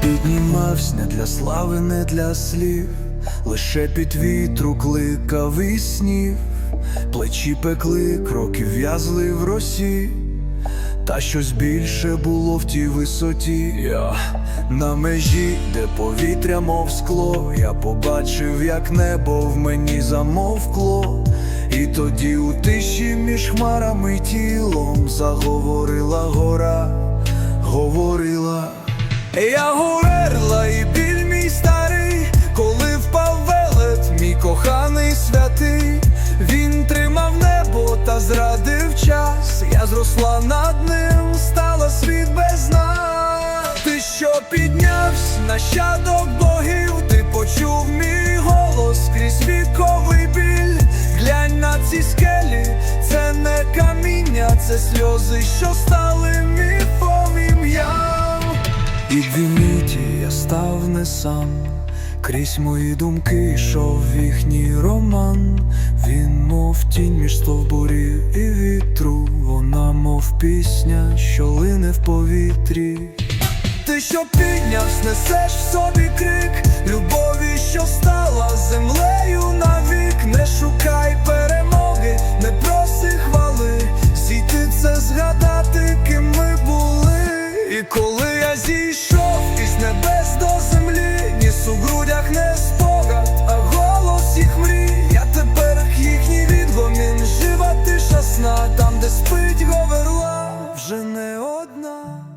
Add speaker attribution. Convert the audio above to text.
Speaker 1: піднімався не для слави, не для слів, лише під вітру кликав і снів, плечі пекли, кроки в'язли в росі, та щось більше було в тій висоті. Я на межі, де повітря, мов скло, я побачив, як небо в мені замовкло. І тоді у тиші між хмарами тілом заговорила гора. Я горерла і біль мій старий, коли впав велет, мій коханий святий, він тримав небо та зрадив час. Я зросла над ним, стала світ без нас. Ти що піднявся, нащадок богів, ти почув мій голос крізь віковий біль. Глянь на ці скелі, це не каміння, це сльози, що стали. І миті я став не сам, крізь мої думки йшов їхній роман. Він мов тінь між стовбурів і вітру, вона мов пісня, що лине в повітрі. Ти що підняв, снесеш в собі крик, зійшов із небес до землі, ніс у грудях не спога, а голос їх мрій, я тепер їхній відгомін, жива тиша сна, там, де спить говерла, вже не одна.